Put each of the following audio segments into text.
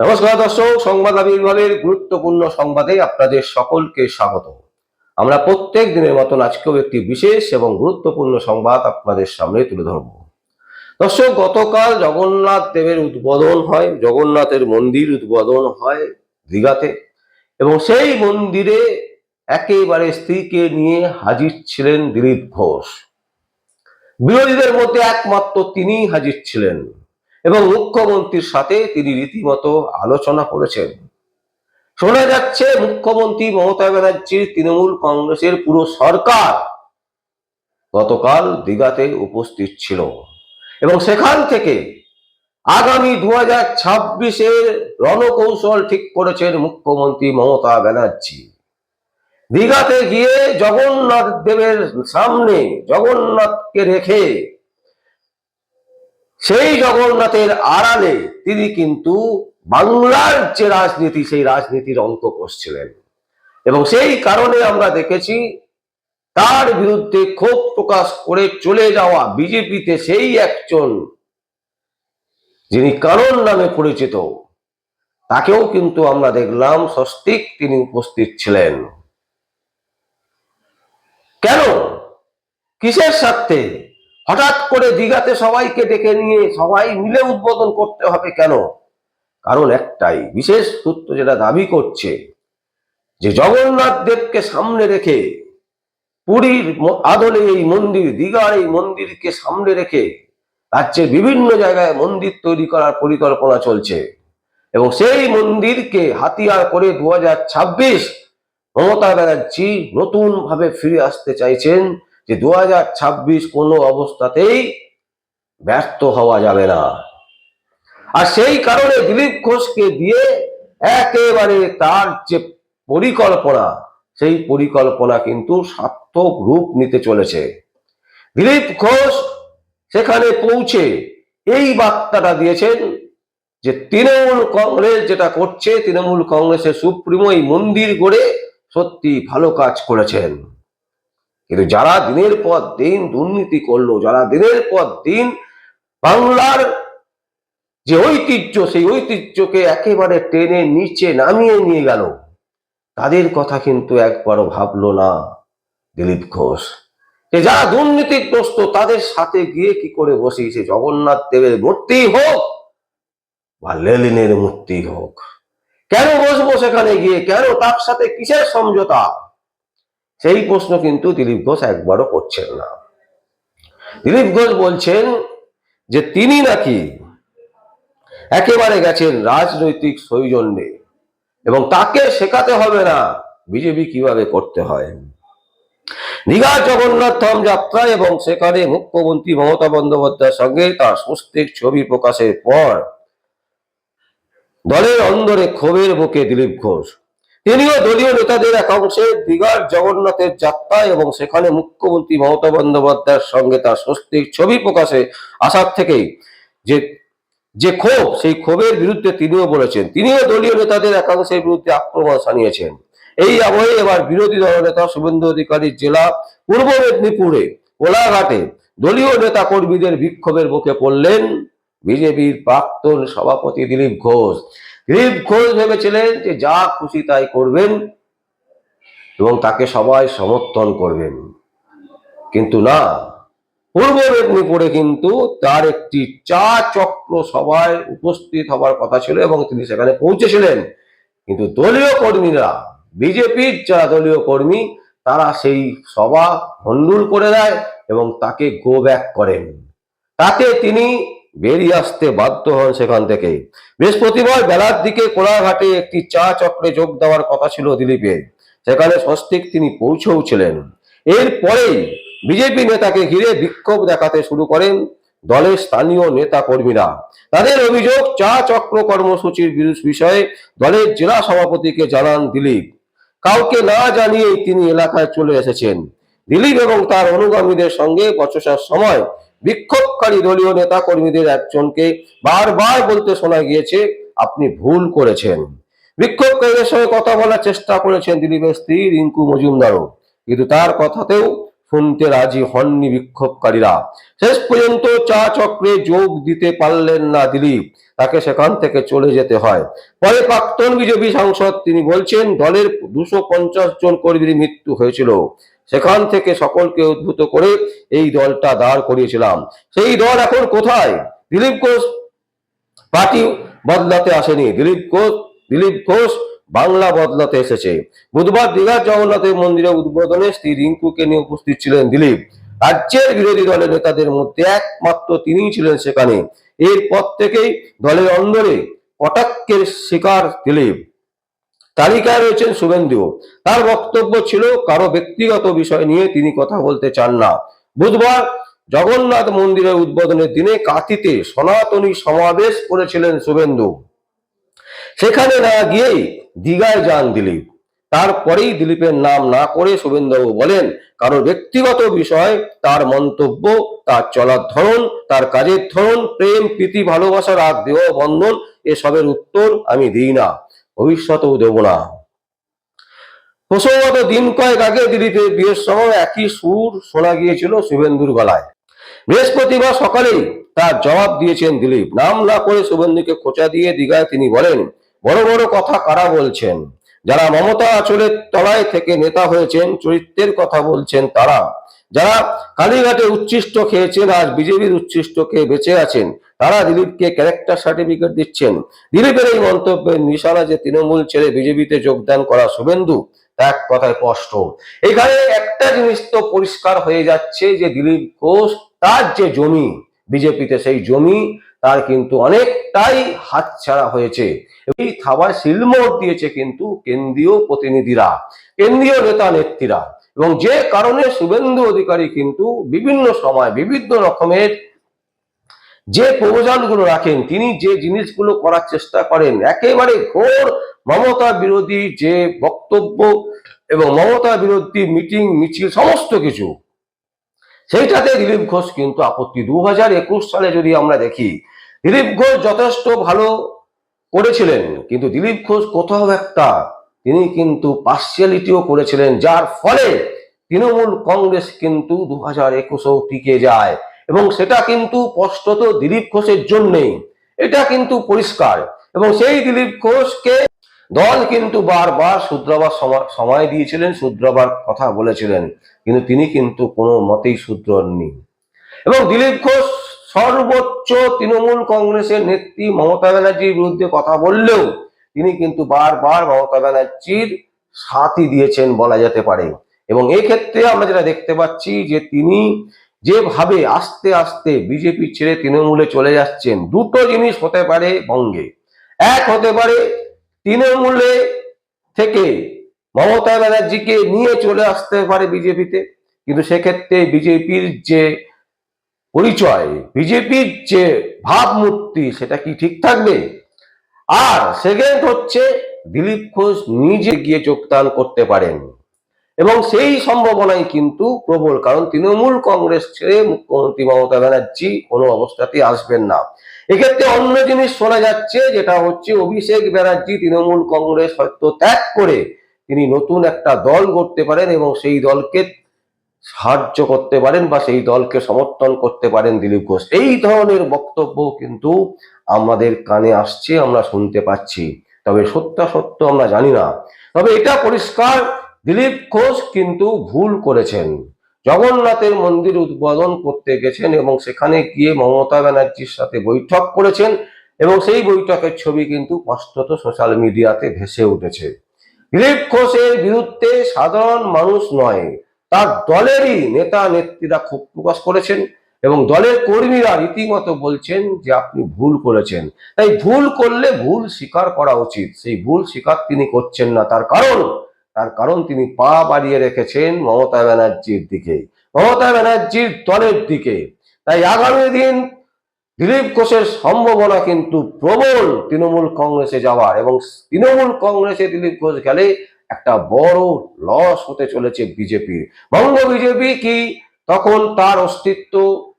নমস্কার দর্শক, সংবাদ আবির্ভাবের গুরুত্বপূর্ণ সংবাদে আপনাদের সকলকে স্বাগত। আমরা প্রত্যেক দিনের মতন আজকেও একটি বিশেষ এবং গুরুত্বপূর্ণ সংবাদ আপনাদের সামনে তুলে ধরব। দর্শক, গতকাল জগন্নাথ দেবের উদ্বোধন হয়, জগন্নাথের মন্দির উদ্বোধন হয় দীঘাতে এবং সেই মন্দিরে একেবারে স্ত্রীকে নিয়ে হাজির ছিলেন দিলীপ ঘোষ। বিরোধীদের মধ্যে একমাত্র তিনিই হাজির ছিলেন। এবং মুখ্যমন্ত্রীর সাথে তিনি রীতিমতো আলোচনা করেছেন। শোনা যাচ্ছে, মুখ্যমন্ত্রী মমতা ব্যানার্জির তৃণমূল কংগ্রেসের পুরো সরকার গতকাল দীঘাতে উপস্থিত ছিল এবং সেখান থেকে আগামী দু হাজার ছাব্বিশের রণকৌশল ঠিক করেছেন মুখ্যমন্ত্রী মমতা ব্যানার্জি। দীঘাতে গিয়ে জগন্নাথ দেবের সামনে জগন্নাথকে রেখে সেই জগন্নাথের আড়ালে তিনি কিন্তু বাংলার যে রাজনীতি, সেই রাজনীতির অঙ্ক কষছিলেন এবং সেই কারণে আমরা দেখেছি, তার বিরুদ্ধে ক্ষোভ প্রকাশ করে চলে যাওয়া বিজেপিতে সেই একজন, যিনি কারণ নামে পরিচিত, তাকেও কিন্তু আমরা দেখলাম, স্বস্তিক তিনি উপস্থিত ছিলেন। কেন? কিসের স্বার্থে? হঠাৎ করে দীঘাতে সবাইকে ডেকে নিয়ে সবাই মিলে উদ্বোধন করতে হবে কেন? কারণ একটাই, বিশেষ সূত্র যেটা দাবি করছে যে জগন্নাথ দেবকে সামনে রেখে পুরীর আদলে এই মন্দির, দীঘার এই মন্দিরকে সামনে রেখে রাজ্যের বিভিন্ন জায়গায় মন্দির তৈরি করার পরিকল্পনা চলছে এবং সেই মন্দিরকে হাতিয়ার করে দু হাজার ছাব্বিশ মমতা ব্যানার্জি নতুন ভাবে ফিরে আসতে চাইছেন যে দু হাজার ছাব্বিশ কোনো অবস্থাতেই ব্যর্থ হওয়া যাবে না। আর সেই কারণে দিলীপ ঘোষকে দিয়ে একেবারে তার যে পরিকল্পনা, সেই পরিকল্পনা কিন্তু সার্থক রূপ নিতে চলেছে। দিলীপ ঘোষ সেখানে পৌঁছে এই বার্তাটা দিয়েছেন যে তৃণমূল কংগ্রেস যেটা করছে, তৃণমূল কংগ্রেসের সুপ্রিমো মন্দির গড়ে সত্যি ভালো কাজ করেছেন। কিন্তু যারা দিনের পর দিন দুর্নীতি করল, যারা দিনের পর দিন বাংলার যে ঐতিহ্য, সেই ঐতিহ্যকে একেবারে টেনে নিচে নামিয়ে নিয়ে গেল, তাদের কথা কিন্তু একবারও ভাবলো না দিলীপ ঘোষ। যে যারা দুর্নীতিগ্রস্ত তাদের সাথে গিয়ে কি করে বসি? সে জগন্নাথ দেবের মূর্তি হোক বা লেলিনের মূর্তি হোক। কেন বসবো সেখানে গিয়ে? কেন তার সাথে কিসের সমঝোতা? সেই প্রশ্ন কিন্তু দিলীপ ঘোষ একবারও করছেন না। দিলীপ ঘোষ বলছেন যে তিনি নাকি একেবারে গেছেন রাজনৈতিক সৌজন্যে এবং তাকে শেখাতে হবে না বিজেপি কীভাবে করতে হয়। দীঘা জগন্নাথ ধাম যাত্রা এবং সেখানে মুখ্যমন্ত্রী মমতা বন্দ্যোপাধ্যায়ের সঙ্গে তার স্বস্তিক ছবি প্রকাশের পর দলের অন্দরে ক্ষোভের মুখে দিলীপ ঘোষ তিনিও দলীয় নেতাদের একাংশে দীঘার জগন্নাথের যাত্রা এবং সেখানে মুখ্যমন্ত্রী মমতা বন্দ্যোপাধ্যায়ের সঙ্গে তার স্বস্তিক ছবি প্রকাশে আসার থেকেই যে যে ক্ষোভ, সেই ক্ষোভের বিরুদ্ধে তিনিও বলেছেন। তিনিও দলীয় নেতাদের একাংশের বিরুদ্ধে আক্রমণ সানিয়েছেন এই আবহে এবার বিরোধী দলনেতা শুভেন্দু অধিকারী জেলা পূর্ব মেদিনীপুরে, কোলাঘাটে দলীয় নেতা কর্মীদের বিক্ষোভের মুখে পড়লেন বিজেপির প্রাক্তন সভাপতি দিলীপ ঘোষ। দিলীপ ঘোষ ভেবেছিলেন যে যা খুশি তাই করবেন এবং তাকে সবাই সমর্থন করবেন। কিন্তু না, পূর্ব মেদিনীপুরে কিন্তু তার একটি চা চক্র সভায় উপস্থিত হবার কথা ছিল এবং তিনি সেখানে পৌঁছেছিলেন। কিন্তু দলীয় কর্মীরা, বিজেপির যারা দলীয় কর্মী, তারা সেই সভা ভণ্ডুল করে দেয় এবং তাকে গো ব্যাক করেন। তাতে তিনি বেরিয়ে আসতে বাধ্য হন সেখান থেকে। বৃহস্পতিবার বেলার দিকে কোলাঘাটে একটি চা চক্রে যোগ দেওয়ার কথা ছিল দিলীপের সেখানে স্বস্তিক তিনি পৌঁছেও ছিলেন। এরপরেই বিজেপি নেতাকে ঘিরে বিক্ষোভ দেখাতে শুরু করেন দলের স্থানীয় নেতা কর্মীরা তাদের অভিযোগ, চা চক্র কর্মসূচির বিরু- বিষয়ে দলের জেলা সভাপতিকে জানান দিলীপ। কাউকে না জানিয়েই তিনি এলাকায় চলে এসেছেন। দিলীপ এবং তার অনুগামীদের সঙ্গে বচসার সময় বিক্ষোভকারী দলীয় নেতা কর্মীদের একজনকে বারবার বলতে শোনা গিয়েছে, আপনি ভুল করেছেন। বিক্ষোভকারীদের সঙ্গে কথা বলার চেষ্টা করেছেন দিলীপের স্ত্রী রিঙ্কু মজুমদারও। কিন্তু তার কথাতেও শুনতে রাজি হননি বিক্ষোভকারীরা। শেষ পর্যন্ত চা চক্রে যোগ দিতে পারলেন না দিলীপ। তাকে সেখান থেকে চলে যেতে হয়। পরে প্রাক্তন বিজেপি সাংসদ তিনি বলছেন, দলের দুশো পঞ্চাশ জন কর্মীর মৃত্যু হয়েছিল। সেখান থেকে সকলকে উদ্ভূত করে এই দলটা দাঁড় করিয়েছিলাম। সেই দল এখন কোথায়? দিলীপ ঘোষ পার্টি বদলাতে আসেনি। দিলীপ ঘোষ দিলীপ ঘোষ বাংলা বদলাতে এসেছে। বুধবার দীঘার জগন্নাথের মন্দিরে উদ্বোধনে স্ত্রী রিঙ্কুকে নিয়ে উপস্থিত ছিলেন দিলীপ। রাজ্যের বিরোধী দলের নেতাদের মধ্যে একমাত্র তিনিই ছিলেন সেখানে। এরপর থেকেই দলের অন্দরে কটাক্ষের শিকার দিলীপ। তালিকায় রয়েছেন শুভেন্দু তার বক্তব্য ছিল, কারও ব্যক্তিগত বিষয় নিয়ে তিনি কথা বলতে চান না। বুধবার জগন্নাথ মন্দিরের উদ্বোধনের দিনে কাতিতে সনাতনী সমাবেশ করেছিলেন শুভেন্দু। সেখানে না গিয়েই দীঘায় যান দিলীপ। তারপরেই দিলীপের নাম না করে শুভেন্দুবাবু বলেন কারোর ব্যক্তিগত বিষয়, তার মন্তব্য, তার চলার ধরন, তার কাজের ধরন, প্রেম, প্রীতি, ভালোবাসা, রাগ, দেহ, বন্ধন, এসবের উত্তর আমি দিই না। ভবিষ্যতেও দেব না। প্রসঙ্গত দিন কয়েক আগে দিল্লিতে বিয়ের সময় একই সুর শোনা গিয়েছিল শুভেন্দুর গলায়। বৃহস্পতিবার সকালেই তার জবাব দিয়েছেন দিলীপ। নাম না করে শুভেন্দুকে খোঁচা দিয়ে দিঘায় তিনি বলেন, বড় বড় কথা কারা বলছেন? যারা মমতা আঁচলের তলায় থেকে নেতা হয়েছেন, চরিত্রের কথা বলছেন তারা। যারা কালীঘাটে উচ্ছিষ্ট খেয়েছেন, আজ বিজেপির উচ্ছিষ্ট খেয়ে বেঁচে আছেন, তারা দিলীপকে ক্যারেক্টার সার্টিফিকেট দিচ্ছেন। দিলীপের এই মন্তব্যের নিশানা যে তৃণমূল ছেড়ে বিজেপিতে যোগদান করা শুভেন্দু, তা এক কথায় স্পষ্ট। এখানে একটা জিনিস তো পরিষ্কার হয়ে যাচ্ছে যে দিলীপ ঘোষ তার যে জমি, বিজেপিতে সেই জমি তার কিন্তু অনেকটাই হাতছাড়া হয়েছে। এই খাবার শিলমোড় দিয়েছে কিন্তু কেন্দ্রীয় প্রতিনিধিরা, কেন্দ্রীয় নেতা নেত্রীরা। এবং যে কারণে শুভেন্দু অধিকারী কিন্তু বিভিন্ন সময় বিভিন্ন রকমের যে প্রপোজালগুলো রাখেন, তিনি যে জিনিসগুলো করার চেষ্টা করেন, একেবারে ঘোর মমতা বিরোধী যে বক্তব্য এবং মমতা বিরোধী মিটিং, মিছিল, সমস্ত কিছু, সেইটাতে দিলীপ ঘোষ কিন্তু আপত্তি। দু সালে যদি আমরা দেখি দিলীপ ঘোষ যথেষ্ট ভালো করেছিলেন, কিন্তু দিলীপ ঘোষ কোথাও একটা তিনি কিন্তু পার্সিয়ালিটিও করেছিলেন, যার ফলে তৃণমূল কংগ্রেস কিন্তু দু হাজার একুশেও টিকে যায়। এবং সেটা কিন্তু স্পষ্টত দিলীপ ঘোষের জন্যেই। এটা কিন্তু পরিষ্কার। এবং সেই দিলীপ ঘোষকে দল কিন্তু বারবার শুদ্রবার সময়- দিয়েছিলেন শুদ্রবার কথা বলেছিলেন। কিন্তু তিনি কিন্তু কোনো মতেই শুদ্রননি এবং দিলীপ ঘোষ সর্বোচ্চ তৃণমূল কংগ্রেসের নেত্রী মমতা ব্যানার্জির বিরুদ্ধে কথা বললেও তিনি কিন্তু বারবার মমতা ব্যানার্জির সাথই দিয়েছেন বলা যেতে পারে। এবং এই ক্ষেত্রে আমরা যেটা দেখতে পাচ্ছি যে তিনি যেভাবে আস্তে আস্তে বিজেপি ছেড়ে তৃণমূলে চলে যাচ্ছেন, দুটো জিনিস হতে পারে বঙ্গে এক হতে পারে তৃণমূলে থেকে মমতা ব্যানার্জিকে নিয়ে চলে আসতে পারে বিজেপিতে, কিন্তু সেক্ষেত্রে বিজেপির যে পরিচয়, বিজেপির যে ভাবমূর্তি, সেটা কি ঠিক থাকবে? আর সেকেন্ড হচ্ছে দিলীপ ঘোষ নিজে গিয়ে যোগদান করতে পারেন। এবং সেই সম্ভাবনাই কিন্তু প্রবল, কারণ তৃণমূল কংগ্রেস ছেড়ে মুখ্যমন্ত্রী মমতা ব্যানার্জি কোনো অবস্থাতেই আসবেন না। এক্ষেত্রে অন্য জিনিস শোনা যাচ্ছে, যেটা হচ্ছে অভিষেক ব্যানার্জি তৃণমূল কংগ্রেস হয়তো ত্যাগ করে তিনি নতুন একটা দল করতে পারেন এবং সেই দলকে সাহায্য করতে পারেন বা সেই দলকে সমর্থন করতে পারেন দিলীপ ঘোষ। এই ধরনের বক্তব্য কিন্তু আমাদের কানে আসছে, আমরা শুনতে পাচ্ছি। তবে সত্যাসত্য আমরা জানি না। তবে এটা পরিষ্কার, দিলীপ ঘোষ কিন্তু ভুল করেছেন। জগন্নাথের মন্দির উদ্বোধন করতে গেছেন এবং সেখানে গিয়ে মমতা ব্যানার্জির সাথে বৈঠক করেছেন এবং সেই বৈঠকের ছবি কিন্তু স্পষ্টত সোশ্যাল মিডিয়াতে ভেসে উঠেছে। দিলীপ ঘোষের বিরুদ্ধে সাধারণ মানুষ নয় তার দলেরই নেতা নেত্রীরা ক্ষোভ প্রকাশ করেছেন এবং দলের কর্মীরা রীতিমতো বলছেন যে আপনি ভুল করেছেন। তাই ভুল করলে ভুল স্বীকার করা উচিত। সেই ভুল স্বীকার তিনি করছেন না। তার কারণ তার কারণ তিনি পা বাড়িয়ে রেখেছেন মমতা ব্যানার্জির দিকে। মমতা ব্যানার্জির দলের দিকে। তাই আগামী দিন দিলীপ ঘোষের সম্ভাবনা কিন্তু প্রবল তৃণমূল কংগ্রেসে যাওয়ার এবং তৃণমূল কংগ্রেসে দিলীপ ঘোষ গেলে একটা বড় লস হতে চলেছে বিজেপির বঙ্গ বিজেপি কি? তখন তার অস্তিত্ব,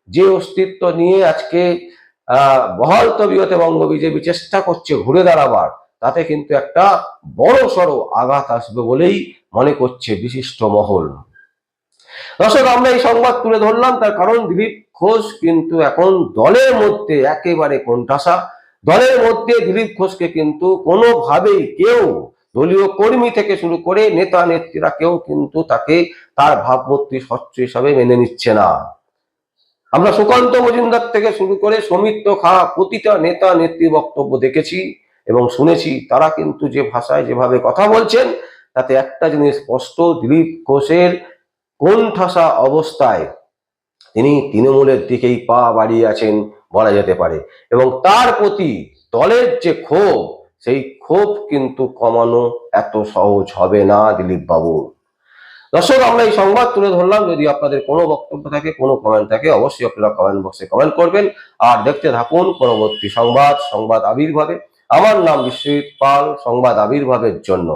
যে অস্তিত্ব নিয়ে আজকে, আহ, বহাল তবিয়তে বঙ্গ বিজেপি চেষ্টা করছে ঘুরে দাঁড়াবার, তাতে কিন্তু একটা বড় সড়ো আঘাত আসবে বলেই মনে করছে বিশিষ্ট মহল। দর্শক, আমরা এই সংবাদ তুলে ধরলাম, তার কারণ দিলীপ ঘোষ কিন্তু এখন দলের মধ্যে একেবারে কোণঠাসা। দলের মধ্যে দিলীপ ঘোষকে কিন্তু কোনোভাবেই কেউ দলীয় কর্মী থেকে শুরু করে নেতা নেত্রীরা কেউ কিন্তু তাকে তার ভাবমূর্তি স্বচ্ছ হিসাবে মেনে নিচ্ছে না। আমরা সুকান্ত মজুমদার থেকে শুরু করে সৌমিত্র খা প্রতিটা নেতা নেত্রী বক্তব্য দেখেছি এবং শুনেছি। তারা কিন্তু যে ভাষায় যেভাবে কথা বলছেন, তাতে একটা জিনিস স্পষ্ট, দিলীপ ঘোষের কোন ঠাসা অবস্থায় তিনি তৃণমূলের দিকেই পা বাড়িয়ে আছেন বলা যেতে পারে। এবং তার প্রতি দলের যে ক্ষোভ সেই ক্ষোভ কিন্তু কমানো এত সহজ হবে না দিলীপ বাবুর দর্শক, আমরা এই সংবাদ তুলে ধরলাম। যদি আপনাদের কোনো বক্তব্য থাকে, কোনো কমেন্ট থাকে, অবশ্যই আপনারা কমেন্ট বক্সে কমেন্ট করবেন। আর দেখতে থাকুন পরবর্তী সংবাদ সংবাদ আবির্ভাবে। আমার নাম বিশ্বজিৎ পাল, সংবাদ আবির্ভাবের জন্য।